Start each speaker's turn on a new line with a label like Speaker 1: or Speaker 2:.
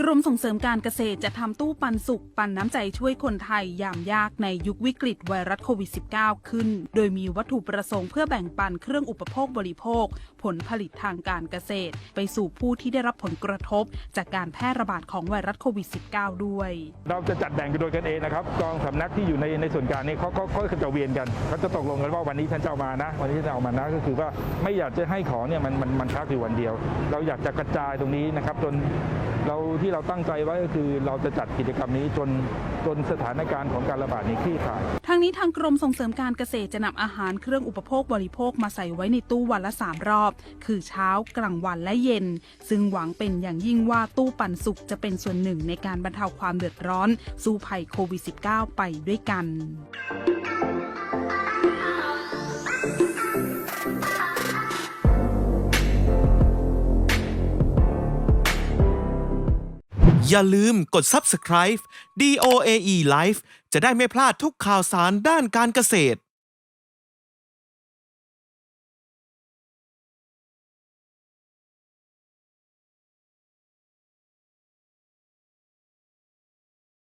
Speaker 1: กรมส่งเสริมการเกษตรจะทำตู้ปันสุขปันน้ำใจช่วยคนไทยยามยากในยุควิกฤตไวรัสโควิด -19 ขึ้น โดยมีวัตถุประสงค์เพื่อแบ่งปันเครื่องอุปโภคบริโภค ผลผลิตทางการเกษตร ไปสู่ผู้ที่ได้รับผลกระทบ จากการแพร่ระบาดของไวรัสโควิด -19 ด้วย
Speaker 2: เราจะจัดแบ่งกันโดยกันเองนะครับกองสำนักที่อยู่ในในส่วนกลางนี่เขาเขาเขาจะเวียนกันเขาจะตกลงกันว่าวันนี้ฉันจะเอามานะ วันนี้ฉันจะเอามานะก็คือว่าไม่อยากจะให้ของเนี่ยมันมันมันพักอยู่วันเดียว เราอยากจะกระจายตรงนี้นะครับจนเราที่เราตั้งใจไว้ก็คือเราจะจัดกิจกรรมนี้จนจนสถานการณ์ของการระบาดนี้คลี่คลาย
Speaker 1: ทางนี้ทางกรมส่งเสริมการเกษตรจะนำอาหารเครื่องอุปโภคบริโภคมาใส่ไว้ในตู้วันละ 3 รอบ คือเช้ากลางวันและเย็น ซึ่งหวังเป็นอย่างยิ่งว่าตู้ปันสุขจะเป็นส่วนหนึ่งในการบรรเทาความเดือดร้อน สู้ภัยโควิด -19 ไปด้วยกัน
Speaker 3: อย่าลืมกด subscribe DOAE Life จะได้ไม่พลาดทุกข่าวสารด้านการเกษตร